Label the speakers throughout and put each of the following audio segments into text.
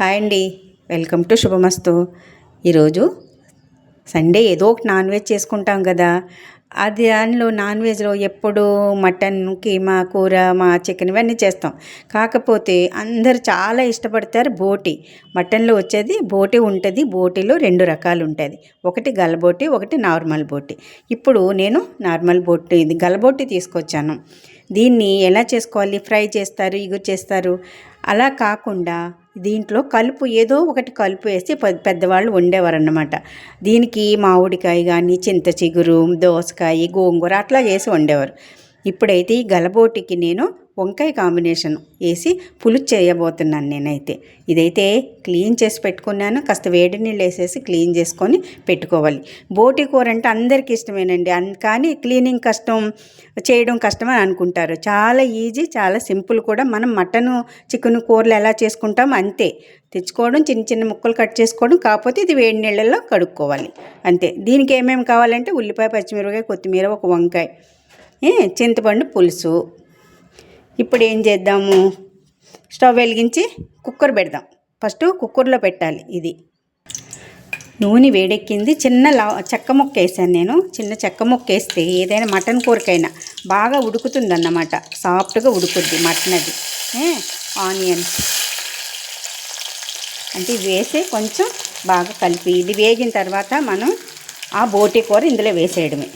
Speaker 1: Hi అండి. Welcome to శుభమస్తు. ఈరోజు Sunday ఏదో ఒక నాన్ వెజ్ చేసుకుంటాం కదా. అది దానిలో నాన్ వెజ్లో ఎప్పుడు మటన్ కీమా కూర మా చికెన్ ఇవన్నీ చేస్తాం. కాకపోతే అందరు చాలా ఇష్టపడతారు బోటి. మటన్లో వచ్చేది బోటి ఉంటుంది. బోటిలో రెండు రకాలు ఉంటుంది ఒకటి గలబోటి ఒకటి నార్మల్ బోటి. ఇప్పుడు నేను నార్మల్ బోటి ఇది గలబోటి తీసుకొచ్చాను. దీన్ని ఎలా చేసుకోవాలి? ఫ్రై చేస్తారు? ఇగురు చేస్తారు? అలా కాకుండా దీంట్లో కలుపు ఏదో ఒకటి కలుపు వేసి పెద్దవాళ్ళు వండేవారు అన్నమాట దీనికి మామిడికాయ కానీ చింత చిగురు దోసకాయ గోంగూర అట్లా వేసి వండేవారు. ఇప్పుడైతే ఈ గలబోటికి నేను వంకాయ కాంబినేషన్ వేసి పులుసు చేయబోతున్నాను నేనైతే. ఇదైతే క్లీన్ చేసి పెట్టుకున్నాను. కాస్త వేడి నీళ్ళు వేసేసి క్లీన్ చేసుకొని పెట్టుకోవాలి. బోటి కూర అంటే అందరికీ ఇష్టమేనండి. కానీ క్లీనింగ్ కష్టం చేయడం కష్టం అని అనుకుంటారు. చాలా ఈజీ చాలా సింపుల్ కూడా మనం మటన్ చికెన్ కూరలు ఎలా చేసుకుంటాం అంతే. తెచ్చుకోవడం చిన్న చిన్న ముక్కలు కట్ చేసుకోవడం కాకపోతే ఇది వేడి నీళ్ళల్లో కడుక్కోవాలి. అంతే. దీనికి ఏమేమి కావాలంటే ఉల్లిపాయ పచ్చిమిరపకాయ కొత్తిమీర ఒక వంకాయ. చింతపండు పులుసు. ఇప్పుడు ఏం చేద్దాము? స్టవ్ వెలిగించి కుక్కర్ పెడదాం. ఫస్ట్ కుక్కర్లో పెట్టాలి ఇది. నూనె వేడెక్కింది. చిన్న లా చెక్క ముక్క వేసాను నేను. చిన్న చెక్క ముక్క వేస్తే ఏదైనా మటన్ కూరకైనా బాగా ఉడుకుతుంది అన్నమాట సాఫ్ట్గా ఉడుకుద్ది మటన్ అది ఆనియన్ ఆనియన్స్. అంటే ఇవి వేసి కొంచెం బాగా కలిపి ఇది వేగిన తర్వాత మనం ఆ బోటి కూర ఇందులో వేసేయడమే.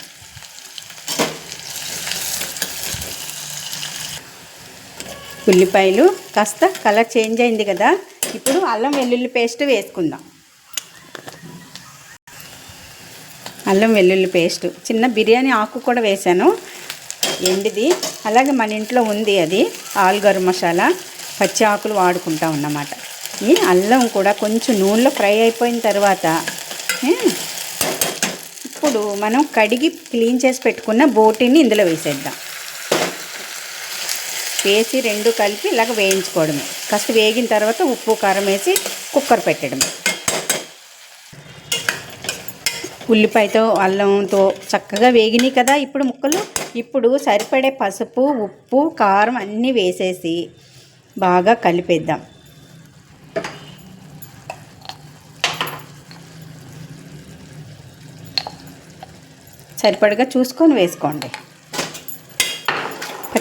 Speaker 1: ఉల్లిపాయలు కాస్త కలర్ చేంజ్ అయింది కదా. ఇప్పుడు అల్లం వెల్లుల్లి పేస్ట్ వేసుకుందాం. అల్లం వెల్లుల్లి పేస్ట్. చిన్న బిర్యానీ ఆకు కూడా వేశాను. ఎండిది. అలాగే మన ఇంట్లో ఉంది అది. ఆలుగరు మసాలా. పచ్చి ఆకులు వాడుకుంటాం అన్నమాట ఈ అల్లం కూడా కొంచెం నూనెలో ఫ్రై అయిపోయిన తర్వాత ఇప్పుడు మనం కడిగి క్లీన్ చేసి పెట్టుకున్న బోటీని ఇందులో వేసేద్దాం. వేసి రెండు కలిపి ఇలాగ వేయించుకోవడమే. కాస్త వేగిన తర్వాత ఉప్పు కారం వేసి కుక్కర్ పెట్టడమే. ఉల్లిపాయతో అల్లంతో చక్కగా వేగినాయి కదా ఇప్పుడు ముక్కలు. ఇప్పుడు సరిపడే పసుపు ఉప్పు కారం అన్నీ వేసేసి బాగా కలిపేద్దాం. సరిపడగా చూసుకొని వేసుకోండి.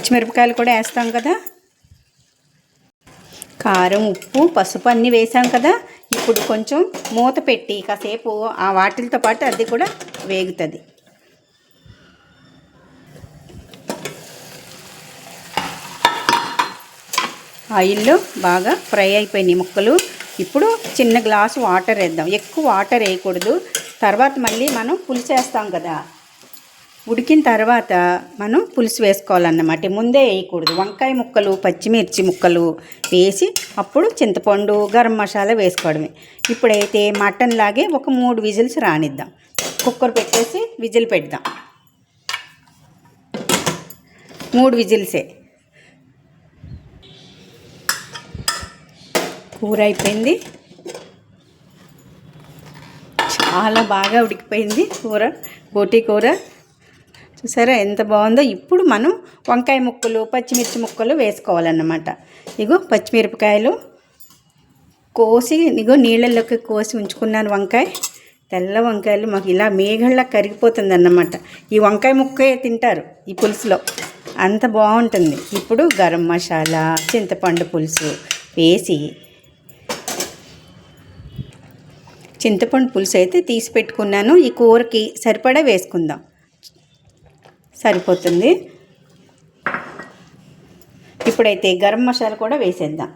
Speaker 1: పచ్చిమిరపకాయలు కూడా వేస్తాం కదా. కారం ఉప్పు పసుపు అన్నీ వేసాం కదా. ఇప్పుడు కొంచెం మూత పెట్టి కాసేపు ఆ వాటిలతో పాటు అది కూడా వేగుతుంది. ఆయిల్లో బాగా ఫ్రై అయిపోయినాయి ముక్కలు. ఇప్పుడు చిన్న గ్లాసు వాటర్ వేద్దాం. ఎక్కువ వాటర్ వేయకూడదు. తర్వాత మళ్ళీ మనం పులిచేస్తాం కదా. ఉడికిన తర్వాత మనం పులుసు వేసుకోవాలన్నమాట. ముందే వేయకూడదు. వంకాయ ముక్కలు పచ్చిమిర్చి ముక్కలు వేసి అప్పుడు చింతపండు గరం మసాలా వేసుకోవడమే. ఇప్పుడైతే మటన్ లాగే ఒక మూడు విజిల్స్ రానిద్దాం. కుక్కర్ పెట్టేసి విజిల్ పెడదాం. మూడు విజిల్సే. కూర అయిపోయింది. చాలా బాగా ఉడికిపోయింది కూర. బోటి కూర. చూసారా? ఎంత బాగుందో? ఇప్పుడు మనం వంకాయ ముక్కలు పచ్చిమిర్చి ముక్కలు వేసుకోవాలన్నమాట. ఇగో పచ్చిమిరపకాయలు కోసి ఇగో నీళ్ళల్లోకి కోసి ఉంచుకున్నాను వంకాయ. తెల్ల వంకాయలు మాకు ఇలా మేఘళ్ళ కరిగిపోతుంది అన్నమాట ఈ వంకాయ ముక్కే తింటారు ఈ పులుసులో. అంత బాగుంటుంది. ఇప్పుడు గరం మసాలా చింతపండు పులుసు వేసి చింతపండు పులుసు అయితే తీసి పెట్టుకున్నాను. ఈ కూరకి సరిపడా వేసుకుందాం. సరిపోతుంది. ఇప్పుడైతే గరం మసాలా కూడా వేసేద్దాం.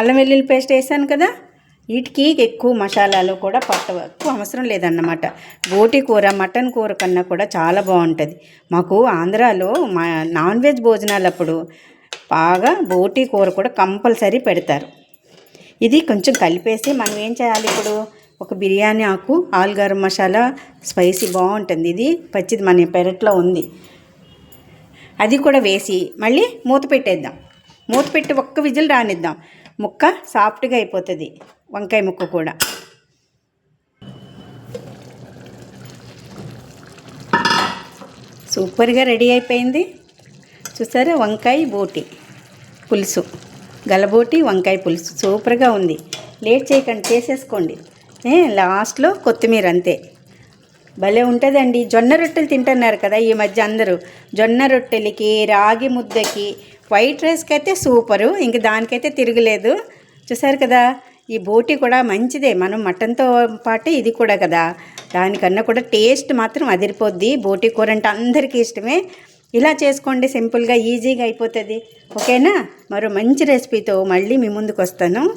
Speaker 1: అల్లం వెల్లుల్లి పేస్ట్ వేసాను కదా వీటికి ఎక్కువ మసాలాలు కూడా పట్ట ఎక్కువ అవసరం లేదన్నమాట. బోటి కూర మటన్ కూర కన్నా కూడా చాలా బాగుంటుంది. మాకు ఆంధ్రాలో మా నాన్ వెజ్ భోజనాలప్పుడు బాగా బోటి కూర కూడా కంపల్సరీ పెడతారు. ఇది కొంచెం కలిపేసి మనం ఏం చేయాలి ఇప్పుడు? ఒక బిర్యానీ ఆకు ఆలుగరం మసాలా స్పైసీ బాగుంటుంది. ఇది పచ్చిది మన పెరట్లో ఉంది. అది కూడా వేసి మళ్ళీ మూత పెట్టేద్దాం. మూత పెట్టి ఒక్క విజిల్ రానిద్దాం. ముక్క సాఫ్ట్గా అయిపోతుంది. వంకాయ ముక్క కూడా. సూపర్గా రెడీ అయిపోయింది. చూసారా? వంకాయ బోటి పులుసు. గలబోటి వంకాయ పులుసు. సూపర్గా ఉంది. లేట్ చేయకండి. చేసేసుకోండి. లాస్ట్లో కొత్తిమీర అంతే. భలే ఉంటుందండి. జొన్న రొట్టెలు తింటున్నారు కదా ఈ మధ్య అందరూ. జొన్న రొట్టెలకి రాగి ముద్దకి వైట్ రైస్కి అయితే సూపరు. ఇంక దానికైతే తిరగలేదు. చూసారు కదా ఈ బోటి కూడా మంచిదే. మనం మటన్తో పాటు ఇది కూడా కదా. దానికన్నా కూడా టేస్ట్ మాత్రం అదిరిపోద్ది. బోటి కూర అంటే అందరికీ ఇష్టమే. ఇలా చేసుకోండి సింపుల్గా ఈజీగా అయిపోతుంది. ఓకేనా? మరో మంచి రెసిపీతో మళ్ళీ మీ ముందుకు వస్తాను